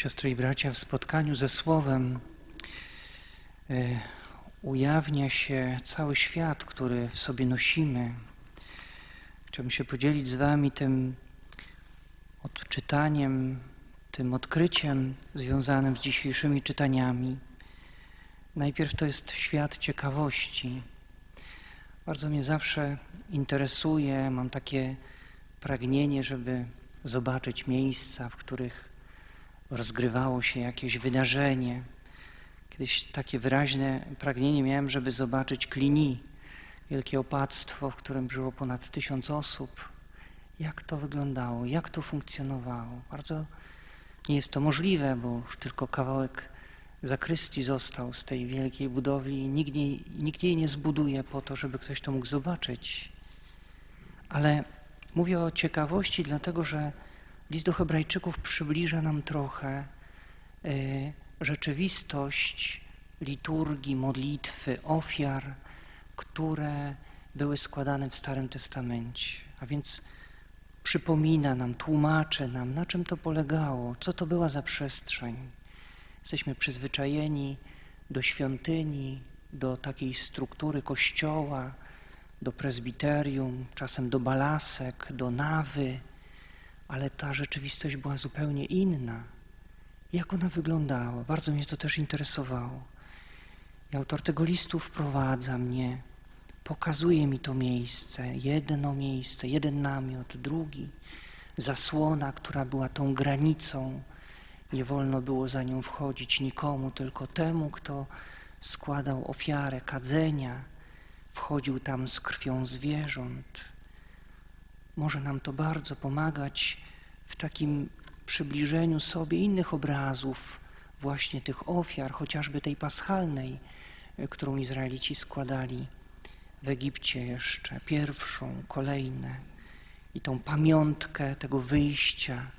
Siostry i bracia, w spotkaniu ze Słowem y, ujawnia się cały świat, który w sobie nosimy. Chciałbym się podzielić z Wami tym odczytaniem, tym odkryciem związanym z dzisiejszymi czytaniami. Najpierw to jest świat ciekawości. Bardzo mnie zawsze interesuje, mam takie pragnienie, żeby zobaczyć miejsca, w których rozgrywało się jakieś wydarzenie. Kiedyś takie wyraźne pragnienie miałem, żeby zobaczyć Klini, wielkie opactwo, w którym żyło ponad tysiąc osób. Jak to wyglądało, jak to funkcjonowało. Bardzo nie jest to możliwe, bo już tylko kawałek zakrystii został z tej wielkiej budowli i nikt nikt jej nie zbuduje po to, żeby ktoś to mógł zobaczyć. Ale mówię o ciekawości, dlatego że list do Hebrajczyków przybliża nam trochę y, rzeczywistość liturgii, modlitwy, ofiar, które były składane w Starym Testamencie. A więc przypomina nam, tłumaczy nam, na czym to polegało, co to była za przestrzeń. Jesteśmy przyzwyczajeni do świątyni, do takiej struktury kościoła, do prezbiterium, czasem do balasek, do nawy, ale ta rzeczywistość była zupełnie inna. Jak ona wyglądała? Bardzo mnie to też interesowało. I autor tego listu wprowadza mnie, pokazuje mi to miejsce, jedno miejsce, jeden namiot, drugi, zasłona, która była tą granicą. Nie wolno było za nią wchodzić nikomu, tylko temu, kto składał ofiarę kadzenia, wchodził tam z krwią zwierząt. Może nam to bardzo pomagać w takim przybliżeniu sobie innych obrazów, właśnie tych ofiar, chociażby tej paschalnej, y, którą Izraelici składali w Egipcie jeszcze, pierwszą, kolejne, i tą pamiątkę tego wyjścia,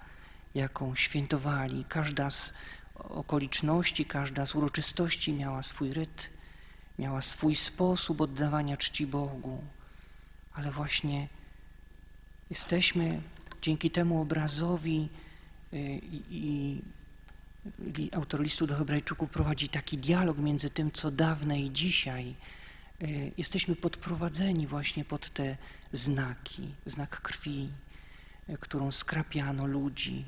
jaką świętowali. Każda z okoliczności, każda z uroczystości miała swój ryt, miała swój sposób oddawania czci Bogu, ale właśnie jesteśmy dzięki temu obrazowi y, i, i, autor listu do Hebrajczyków prowadzi taki dialog między tym, co dawne i dzisiaj. Y, Jesteśmy podprowadzeni właśnie pod te znaki, znak krwi, y, którą skrapiano ludzi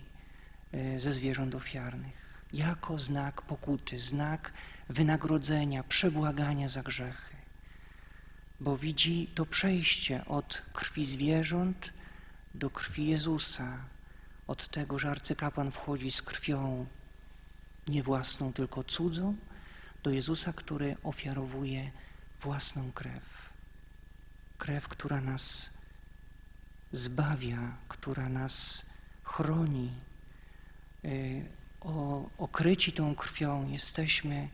ze zwierząt ofiarnych, jako znak pokuty, znak wynagrodzenia, przebłagania za grzechy. Bo widzi to przejście od krwi zwierząt do krwi Jezusa, od tego, że arcykapłan wchodzi z krwią nie własną, tylko cudzą, do Jezusa, który ofiarowuje własną krew. Krew, która nas zbawia, która nas chroni. Y, O, okryci tą krwią jesteśmy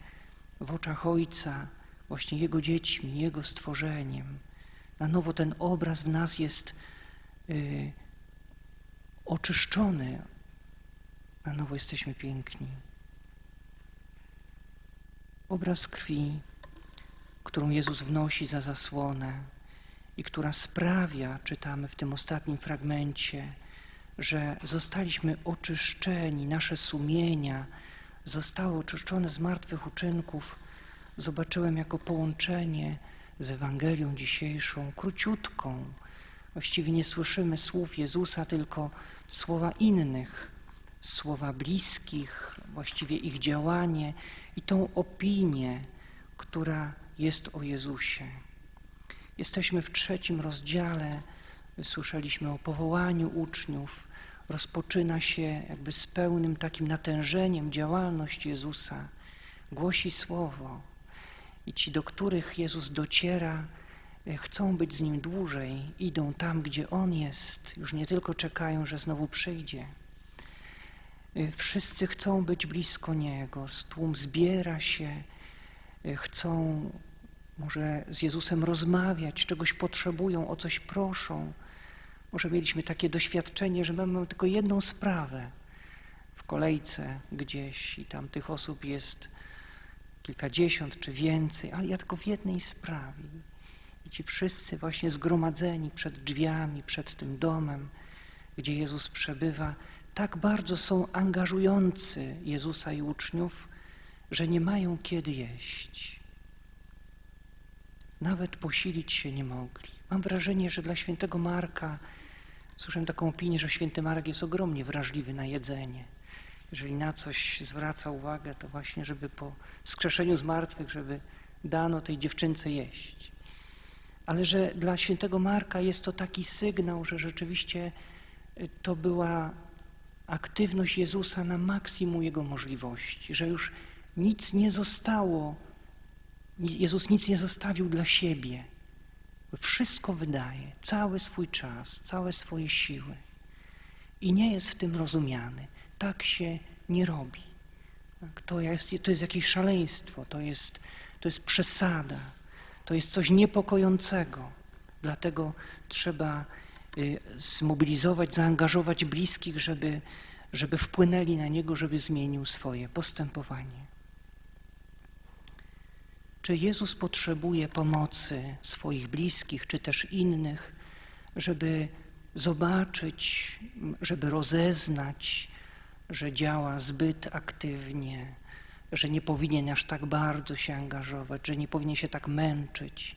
w oczach Ojca, właśnie Jego dziećmi, Jego stworzeniem. Na nowo ten obraz w nas jest oczyszczony. Na nowo jesteśmy piękni. Obraz krwi, którą Jezus wnosi za zasłonę i która sprawia, czytamy w tym ostatnim fragmencie, że zostaliśmy oczyszczeni, nasze sumienia zostały oczyszczone z martwych uczynków, zobaczyłem jako połączenie z Ewangelią dzisiejszą, króciutką. Właściwie nie słyszymy słów Jezusa, tylko słowa innych, słowa bliskich, właściwie ich działanie i tą opinię, która jest o Jezusie. Jesteśmy w trzecim rozdziale, słyszeliśmy o powołaniu uczniów. Rozpoczyna się jakby z pełnym takim natężeniem działalność Jezusa. Głosi słowo i ci, do których Jezus dociera, chcą być z Nim dłużej, idą tam, gdzie On jest, już nie tylko czekają, że znowu przyjdzie. E, Wszyscy chcą być blisko Niego, tłum zbiera się, e, chcą może z Jezusem rozmawiać, czegoś potrzebują, o coś proszą. Może mieliśmy takie doświadczenie, że mamy tylko jedną sprawę w kolejce gdzieś i tam tych osób jest kilkadziesiąt czy więcej, ale ja tylko w jednej sprawie. I ci wszyscy właśnie zgromadzeni przed drzwiami, przed tym domem, gdzie Jezus przebywa, tak bardzo są angażujący Jezusa i uczniów, że nie mają kiedy jeść. Nawet posilić się nie mogli. Mam wrażenie, że dla świętego Marka, słyszałem taką opinię, że święty Marek jest ogromnie wrażliwy na jedzenie. Jeżeli na coś zwraca uwagę, to właśnie, żeby po skrzeszeniu z martwych, żeby dano tej dziewczynce jeść. Ale że dla świętego Marka jest to taki sygnał, że rzeczywiście y, to była aktywność Jezusa na maksimum jego możliwości, że już nic nie zostało, Jezus nic nie zostawił dla siebie. Wszystko wydaje, cały swój czas, całe swoje siły. I nie jest w tym rozumiany. Tak się nie robi. Tak, To jest, to jest jakieś szaleństwo, to jest, to jest przesada, to jest coś niepokojącego. Dlatego trzeba y, zmobilizować, zaangażować bliskich, żeby, żeby wpłynęli na niego, żeby zmienił swoje postępowanie. Czy Jezus potrzebuje pomocy swoich bliskich, czy też innych, żeby zobaczyć, żeby rozeznać, że działa zbyt aktywnie, że nie powinien aż tak bardzo się angażować, że nie powinien się tak męczyć.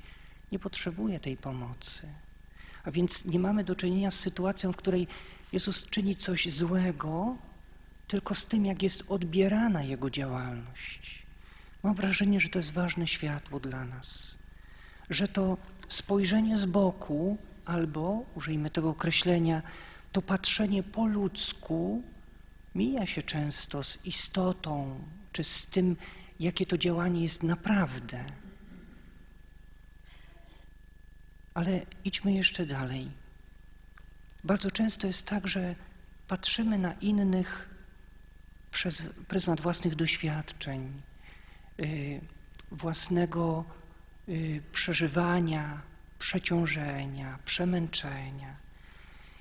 Nie potrzebuje tej pomocy. A więc nie mamy do czynienia z sytuacją, w której Jezus czyni coś złego, tylko z tym, jak jest odbierana Jego działalność. Mam wrażenie, że to jest ważne światło dla nas, że to spojrzenie z boku, albo, użyjmy tego określenia, to patrzenie po ludzku mija się często z istotą, czy z tym, jakie to działanie jest naprawdę. Ale idźmy jeszcze dalej. Bardzo często jest tak, że patrzymy na innych przez pryzmat własnych doświadczeń, y, własnego y, przeżywania, przeciążenia, przemęczenia.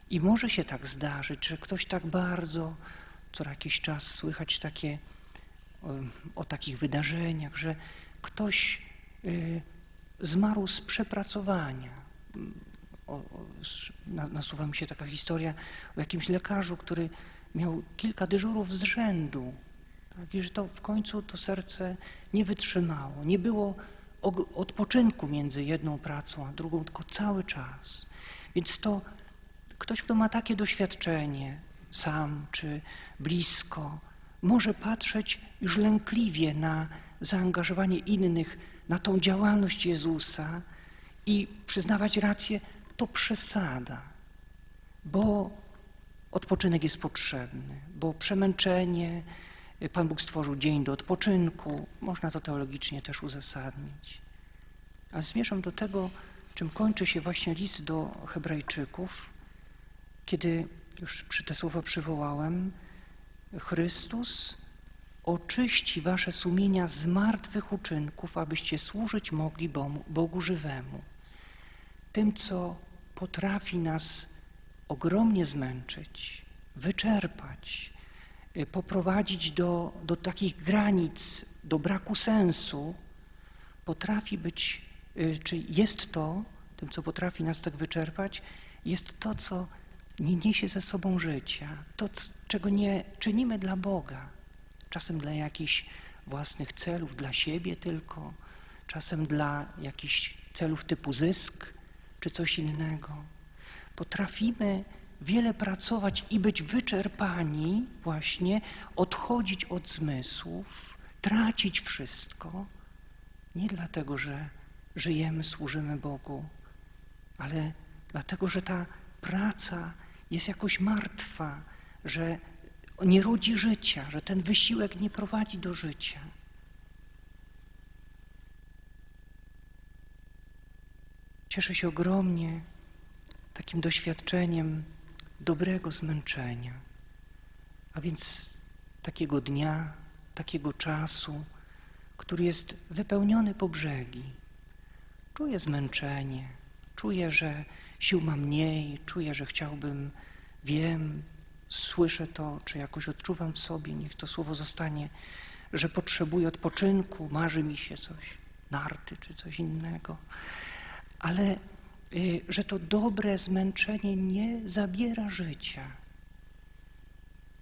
I może się tak zdarzyć, że ktoś tak bardzo, co jakiś czas słychać takie o, takich wydarzeniach, że ktoś y, zmarł z przepracowania. Nasuwa mi się taka historia o jakimś lekarzu, który miał kilka dyżurów z rzędu. Tak, I że to w końcu to serce nie wytrzymało. Nie było odpoczynku między jedną pracą a drugą, tylko cały czas. Więc to ktoś, kto ma takie doświadczenie, sam czy blisko, może patrzeć już lękliwie na zaangażowanie innych, na tą działalność Jezusa i przyznawać rację, to przesada, bo odpoczynek jest potrzebny, bo przemęczenie, Pan Bóg stworzył dzień do odpoczynku, można to teologicznie też uzasadnić. Ale zmierzam do tego, czym kończy się właśnie list do Hebrajczyków, kiedy już przy te słowa przywołałem, Chrystus oczyści wasze sumienia z martwych uczynków, abyście służyć mogli Bogu, Bogu żywemu. Tym, co potrafi nas ogromnie zmęczyć, wyczerpać, y, poprowadzić do, do takich granic, do braku sensu, potrafi być, y, czy jest to, tym, co potrafi nas tak wyczerpać, jest to, co nie niesie ze sobą życia, to, czego nie czynimy dla Boga, czasem dla jakichś własnych celów, dla siebie tylko, czasem dla jakichś celów typu zysk czy coś innego. Potrafimy wiele pracować i być wyczerpani, właśnie odchodzić od zmysłów, tracić wszystko, nie dlatego, że żyjemy, służymy Bogu, ale dlatego, że ta praca jest jakoś martwa, że nie rodzi życia, że ten wysiłek nie prowadzi do życia. Cieszę się ogromnie takim doświadczeniem dobrego zmęczenia, a więc takiego dnia, takiego czasu, który jest wypełniony po brzegi. Czuję zmęczenie, czuję, że sił mam mniej, czuję, że chciałbym, wiem, słyszę to, czy jakoś odczuwam w sobie, niech to słowo zostanie, że potrzebuję odpoczynku, marzy mi się coś, narty czy coś innego, ale y, że to dobre zmęczenie nie zabiera życia.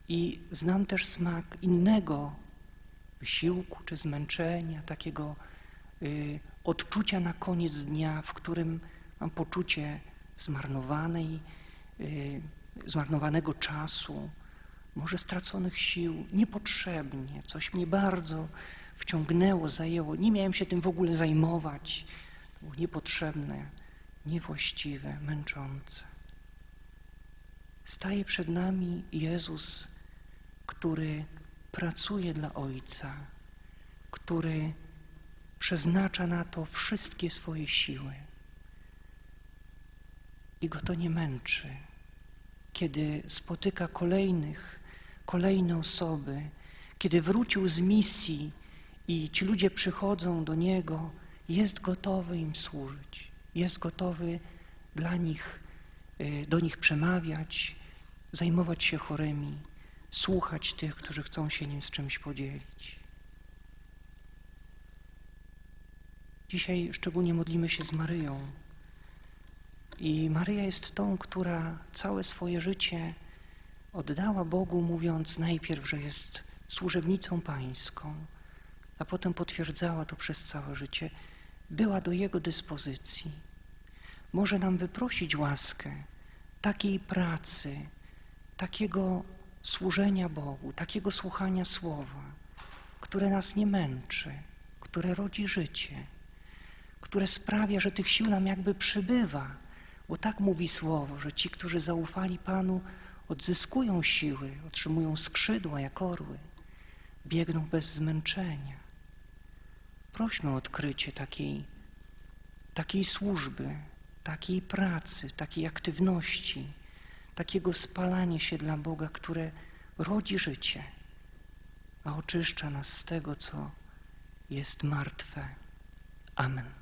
I znam też smak innego wysiłku czy zmęczenia, takiego y, odczucia na koniec dnia, w którym mam poczucie zmarnowanej, y, zmarnowanego czasu, może straconych sił, niepotrzebnie. Coś mnie bardzo wciągnęło, zajęło. Nie miałem się tym w ogóle zajmować. To było niepotrzebne, niewłaściwe, męczące. Staje przed nami Jezus, który pracuje dla Ojca, który przeznacza na to wszystkie swoje siły. I go to nie męczy. Kiedy spotyka kolejnych, kolejne osoby, kiedy wrócił z misji i ci ludzie przychodzą do niego, jest gotowy im służyć, jest gotowy dla nich, y, do nich przemawiać, zajmować się chorymi, słuchać tych, którzy chcą się nim z czymś podzielić. Dzisiaj szczególnie modlimy się z Maryją. I Maryja jest tą, która całe swoje życie oddała Bogu, mówiąc najpierw, że jest służebnicą pańską, a potem potwierdzała to przez całe życie. Była do Jego dyspozycji. Może nam wyprosić łaskę takiej pracy, takiego służenia Bogu, takiego słuchania Słowa, które nas nie męczy, które rodzi życie, które sprawia, że tych sił nam jakby przybywa, bo tak mówi Słowo, że ci, którzy zaufali Panu, odzyskują siły, otrzymują skrzydła jak orły, biegną bez zmęczenia. Prośmy o odkrycie takiej, takiej służby, takiej pracy, takiej aktywności, takiego spalania się dla Boga, które rodzi życie, a oczyszcza nas z tego, co jest martwe. Amen.